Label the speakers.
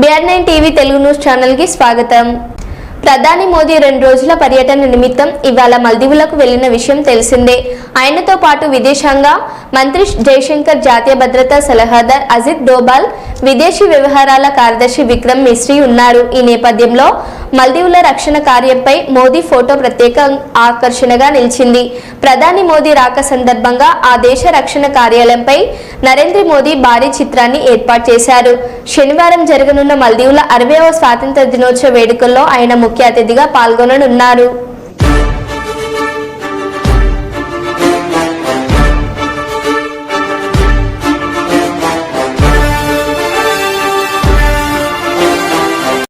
Speaker 1: B R nine TV Telugu news ఛానల్కి స్వాగతం. ప్రధాని మోదీ రెండు రోజుల పర్యటన నిమిత్తం ఇవాళ మల్దీవులకు వెళ్ళిన విషయం తెలిసిందే. ఆయనతో పాటు విదేశాంగ మంత్రి జయశంకర్ జాతీయ భద్రతా సలహాదార్ అజిత్ డోబాల్ విదేశీ వ్యవహారాల కార్యదర్శి విక్రమ్ మిశ్రీ ఉన్నారు. ఈ నేపథ్యంలో మల్దీవుల రక్షణ కార్యంపై మోదీ ఫోటో ప్రత్యేక ఆకర్షణగా నిలిచింది. ప్రధాని మోదీ రాక సందర్భంగా ఆ దేశ రక్షణ కార్యాలయంపై నరేంద్ర మోదీ భారీ చిత్రాన్ని ఏర్పాటు చేశారు. శనివారం జరగనున్న మల్దీవుల అరవైవ స్వాతంత్ర దినోత్సవ వేడుకల్లో ఆయన ముఖ్య అతిథిగా పాల్గొననున్నారు.